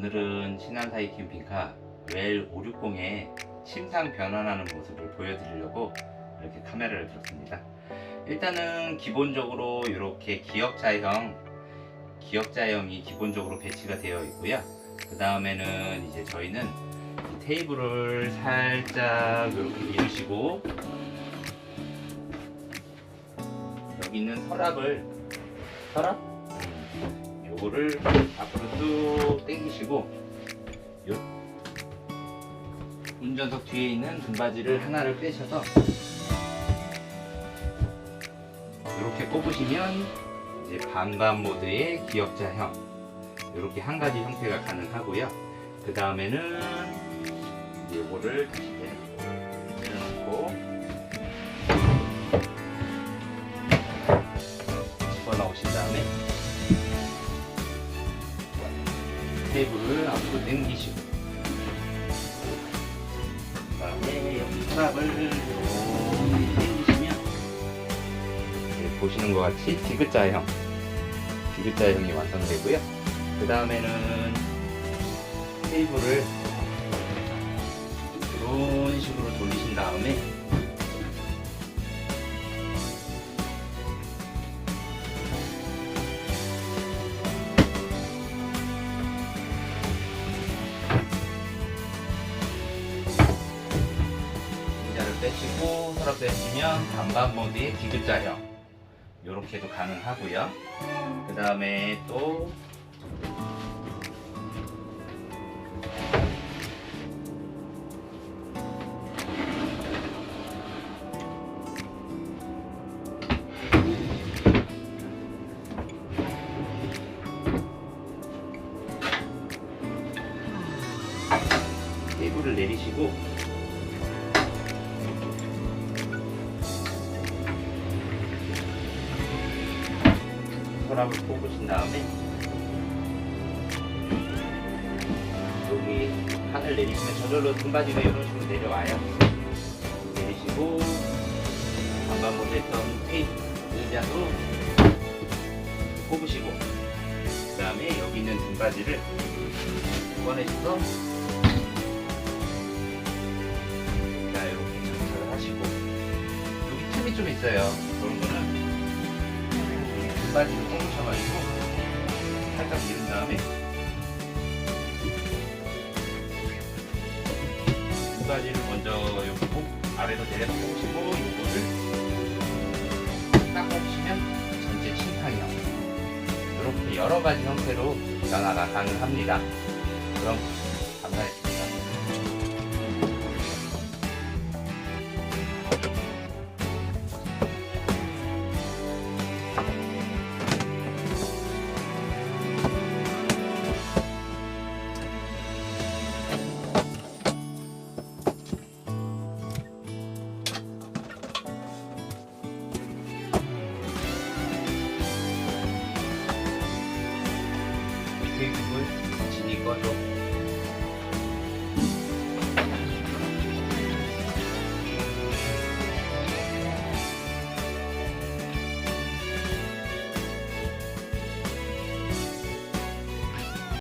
오늘은 신한사이 캠핑카 웰 560의 침상 변환하는 모습을 보여드리려고 이렇게 카메라를 들었습니다. 일단은 기본적으로 이렇게 기역자형, 기역자형이 기본적으로 배치가 되어 있고요. 그 다음에는 이제 저희는 이 테이블을 살짝 이렇게 밀으시고 여기 있는 서랍을 서랍? 음, 요거를 앞으로 쭉 당기시고 요 운전석 뒤에 있는 등받이를 하나를 빼셔서 이렇게 꼽으시면 이제 반반 모드의 기역자형 이렇게 한 가지 형태가 가능하고요. 그 다음에는 요거를 다시 내려- 내려놓고 테이블을 앞으로 당기시고. 그 다음에 여기 서랍을 이렇게 당기시면 네, 보시는 것 같이 디귿자형 디귿자형이 완성되고요. 그 다음에는 테이블을 이런 식으로 돌리신 다음에 빼시고 서랍 빼시면 반반 모드의 디귿자형 이렇게도 가능하고요. 그 다음에 또 테이블을 내리시고 서랍을 뽑으신 다음에 여기 하늘 내리시면 저절로 등받이가 이런 식으로 내려와요. 내리시고 방금 못했던 테이프 의자도 뽑으시고 그 다음에 여기 있는 등받이를 꺼내셔서 자 이렇게 장착을 하시고 여기 틈이 좀 있어요. 반바지를 꽂으셔가지고 살짝 밀은 다음에 반바지를 먼저 요거 아래로 내려서 꽂으시고 이거를 닦아주시면 전체 침탕이요 이렇게 여러가지 형태로 변화가 가능합니다. 그럼 감사했습니다.